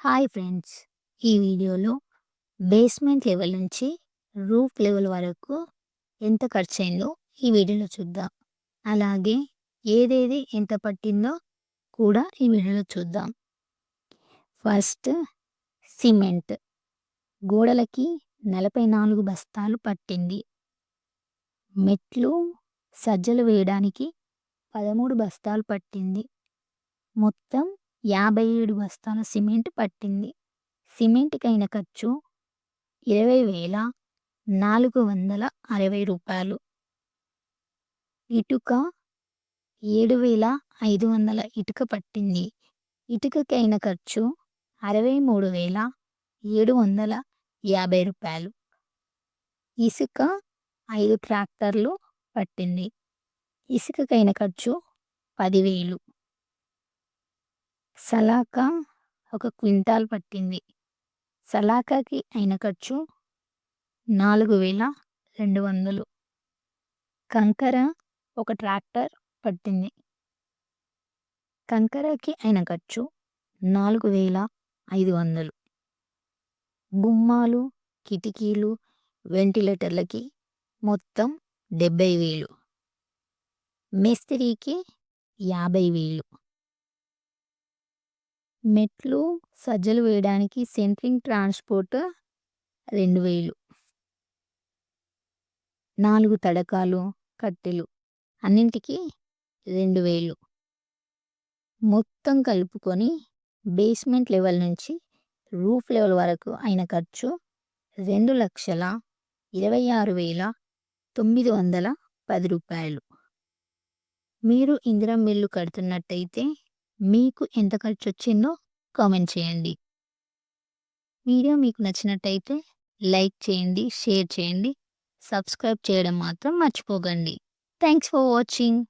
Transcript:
Hi friends. ఈ వీడియోలో basement level నుంచి రూఫ్ లెవెల్ వరకు ఎంత ఖర్చు అయిందో ఈ వీడియోలో చూద్దాం. అలాగే ఏదేది ఎంత పట్టిందో కూడా ఈ వీడియోలో చూద్దాం. First cement. గోడలకి నలభై నాలుగు బస్తాలు పట్టింది. మెట్లు సజ్జలు వేయడానికి పదమూడు బస్తాలు పట్టింది. మొత్తం యాభై ఏడు బస్తాల సిమెంట్ పట్టింది. సిమెంట్కైన ఖర్చు ఇరవై వేల నాలుగు వందల అరవై రూపాయలు. ఇటుక ఏడు వేల ఐదు వందల ఇటుక పట్టింది. ఇటుకకైన ఖర్చు అరవై మూడు వేల ఏడు వందల యాభై రూపాయలు. ఇసుక ఐదు ట్రాక్టర్లు పట్టింది. ఇసుకకైన ఖర్చు పదివేలు. సలాకా ఒక క్వింటాల్ పట్టింది. సలాకాకి అయిన ఖర్చు నాలుగు వేల రెండు వందలు. కంకర ఒక ట్రాక్టర్ పట్టింది. కంకరకి అయిన ఖర్చు నాలుగు వేల ఐదు వందలు. గుమ్మాలు కిటికీలు వెంటిలేటర్లకి మొత్తం డెబ్బై వేలు. మేస్త్రీకి యాభై వేలు. మెట్లు సజ్జలు వేయడానికి సెంట్రింగ్ ట్రాన్స్పోర్ట్ రెండు వేలు. నాలుగు తడకాలు కట్టెలు అన్నింటికి రెండు వేలు. మొత్తం కలుపుకొని బేస్మెంట్ లెవెల్ నుంచి రూఫ్ లెవెల్ వరకు అయిన ఖర్చు రెండు లక్షల ఇరవై ఆరు వేల తొమ్మిది వందల పది రూపాయలు. మీరు ఇందిరం మిల్లు కడుతున్నట్టయితే మీకు ఎంత ఖర్చు వచ్చిందో కామెంట్ చేయండి. వీడియో మీకు నచ్చినట్టయితే లైక్ చేయండి షేర్ చేయండి సబ్స్క్రైబ్ చేయడం మాత్రం మర్చిపోకండి. Thanks for watching.